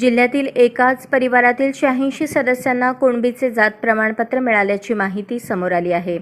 जिल्ह्यातील एकाच परिवारातील शहाऐंशी सदस्यांना कुणबीचे जात प्रमाणपत्र मिळाल्याची माहिती समोर आली आहे.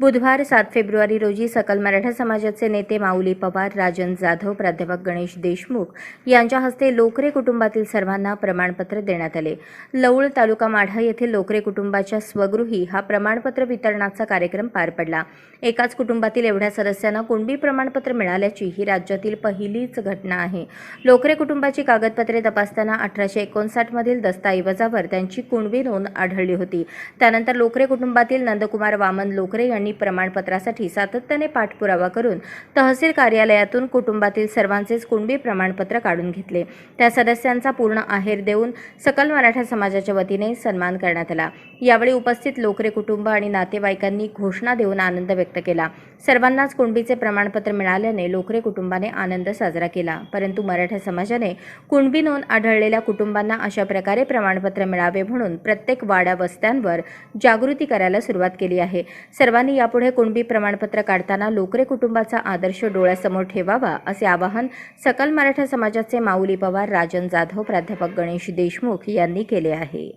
बुधवार सात फेब्रुवारी रोजी सकल मराठा समाजाचे नेते माऊली पवार राजन जाधव प्राध्यापक गणेश देशमुख यांच्या हस्ते लोकरे कुटुंबातील सर्वांना प्रमाणपत्र देण्यात आले. लौळ तालुका माढा येथील लोकरे कुटुंबाच्या स्वगृही हा प्रमाणपत्र वितरणाचा कार्यक्रम पार पडला. एकाच कुटुंबातील एवढ्या सदस्यांना कुणबी प्रमाणपत्र मिळाल्याची ही राज्यातील पहिलीच घटना आहे. लोकरे कुटुंबाची कागदपत्रे तपासताना अठराशे एकोणसाठमधील दस्तऐवजावर त्यांची कुणबी नोंद आढळली होती. त्यानंतर लोकरे कुटुंबातील नंदकुमार वामन लोकरे यांनी प्रमाणपत्रासाठी सातत्याने पाठपुरावा करून तहसील कार्यालयातून कुटुंबातील सर्वांचेच कुणबी प्रमाणपत्र काढून घेतले. त्या सदस्यांचा पूर्ण आहेर देऊन सकल मराठा समाजाच्या वतीने सन्मान करण्यात आला. यावेळी उपस्थित लोकरे कुटुंब आणि नातेवाईकांनी घोषणा देऊन आनंद व्यक्त केला. सर्वांनाच कुणबीचे प्रमाणपत्र मिळाल्याने लोकरे कुटुंबाने आनंद साजरा केला. परंतु मराठा समाजाने कुणबी नोंद आढळलेल्या कुटुंबांना अशा प्रकारे प्रमाणपत्र मिळावे म्हणून प्रत्येक वाड्या वस्त्यांवर जागृती करायला सुरुवात केली आहे. सर्वांनी यापुढे कुणबी प्रमाणपत्र काढताना लोकरे कुटुंबाचा आदर्श डोळ्यासमोर ठेवावा असे आवाहन सकल मराठा समाजाचे माऊली पवार राजन जाधव प्राध्यापक गणेश देशमुख यांनी केले आहे.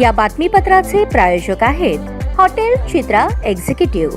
या बातमीपत्राचे प्रायोजक आहेत हॉटेल चित्रा एक्झिक्युटिव्ह.